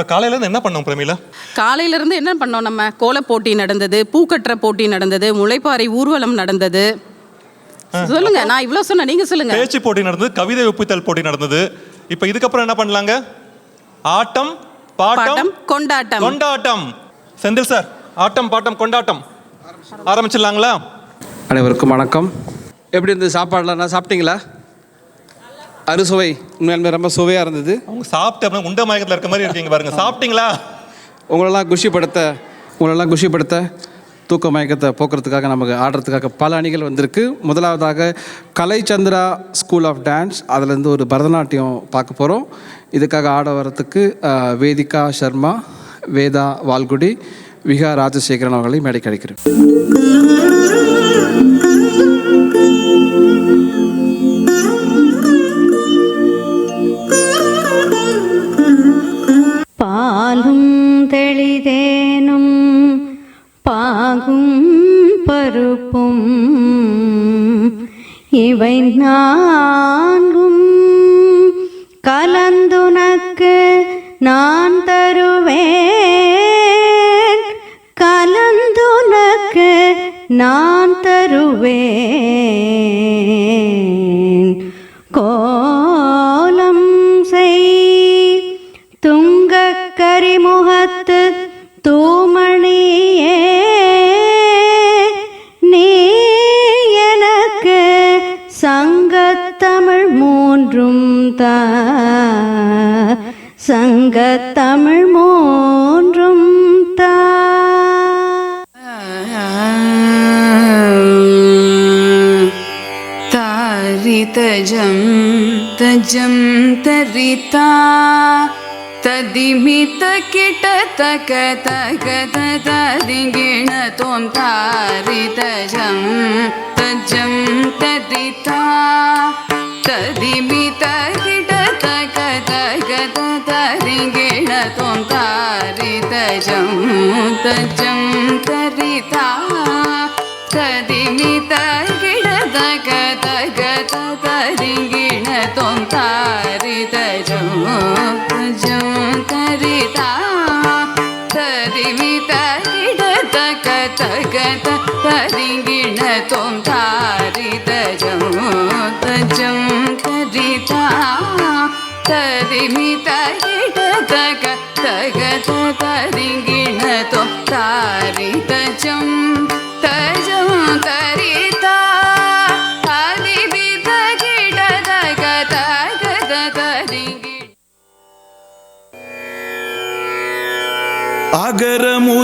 இப்போ காலையிலேருந்து என்ன பண்ணோம் பிரமிளா? காலையில இருந்து என்ன பண்ணோம் நம்ம? கோலப் போட்டி நடந்தது பூக்கட்டுற போட்டி நடந்தது முளைப்பாறை ஊர்வலம் நடந்தது. சொல்லுங்க நான் இவ்வளவு சொன்னேன் நீங்க சொல்லுங்க. பேச்சு போட்டி நடந்தது கவிதை ஒப்பித்தல் போட்டி நடந்தது. இப்போ இதுக்கப்புறம் என்ன பண்ணலாங்க? ஆட்டம் பாட்டம் கொண்டாட்டம். கொண்டாட்டம். செந்தில் சார் ஆட்டம் பாட்டம் கொண்டாட்டம். ஆரம்பிச்சிடலாங்களா? அனைவருக்கும் வணக்கம். எப்படி இருந்தது சாப்பாடுலாம்? நான் சாப்பிட்டீங்களா? அறுசுவை உண்மையாலுமே ரொம்ப சுவையாக இருந்தது. அவங்க சாப்பிட்டு அப்படின்னா உண்ட மயக்கத்தில் இருக்க மாதிரி இருக்கீங்க பாருங்க. சாப்பிட்டீங்களா? உங்களெல்லாம் குஷிப்படுத்த உங்களெல்லாம் குஷிப்படுத்த தூக்க மயக்கத்தை போக்குறதுக்காக நமக்கு ஆடுறதுக்காக பல அணிகள் வந்திருக்கு. முதலாவதாக கலைச்சந்திரா ஸ்கூல் ஆஃப் டான்ஸ் அதுலேருந்து ஒரு பரதநாட்டியம் பார்க்க போகிறோம் இதுக்காக ஆட வரத்துக்கு அஹ், வேதிகா சர்மா வேதா வால்குடி விகா ராஜசேகரன் அவர்களை மேடை கிடைக்கிறேன் தெளிதேனும் பாகும் பருப்பும் இவை நான்கும். கலந்துனக்கு நான் தருவேன். கலந்துனக்கு நான் தருவேன். சங்க தமிழ் மூன்றும் தாரிதஜம் தஜம் தரிதா ததிமித கிட்ட தக தக ததிங்கிண தோம் தாரிதஜம் தஜம் தரிதா ததிமித ತರಿಗಿಣ ತೊಂತಾರಿ ತಜಂ ತಜಂ ತರಿತಾ ತದಿಮಿ ತಗಿಡ ತಗ ತಗತ ತರಿಗಿಣ ತೊಂತಾರಿ ತಜಂ ತಜಂ ತರಿತಾ ತದಿಮಿ ತಗಿಡ ತಗ ತಗತ ತರಿಗಿಣ ತೊಂತಾರಿ ತ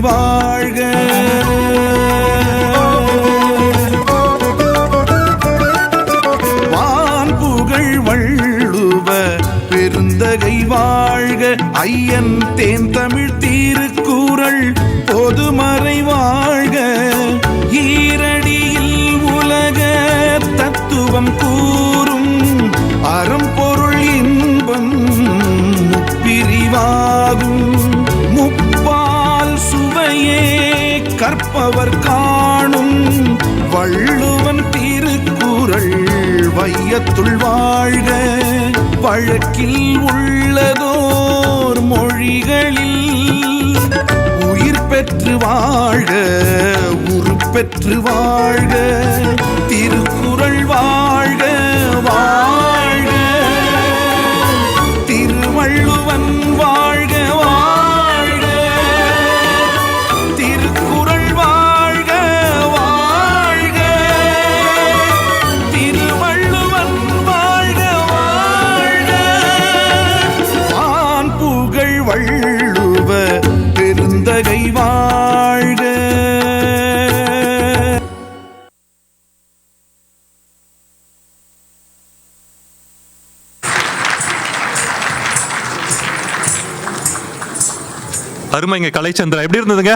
வாழ்க. வான் புகழ் வள்ளுவ பெருந்தகை வாழ்க. ஐயன் தேன் தமிழ் தீருக்கூறல் பொதுமறை வாழ்க. ஈரடியில் உலக தத்துவம் கூறும் உலகத்துள் வாழ்க. வழக்கில் உள்ளதோர் மொழிகளில் உயிர் பெற்று வாழ்க உரு பெற்று வாழ்க. திரு அருமைங்க கலைச்சந்திரா எப்படி இருந்ததுங்க?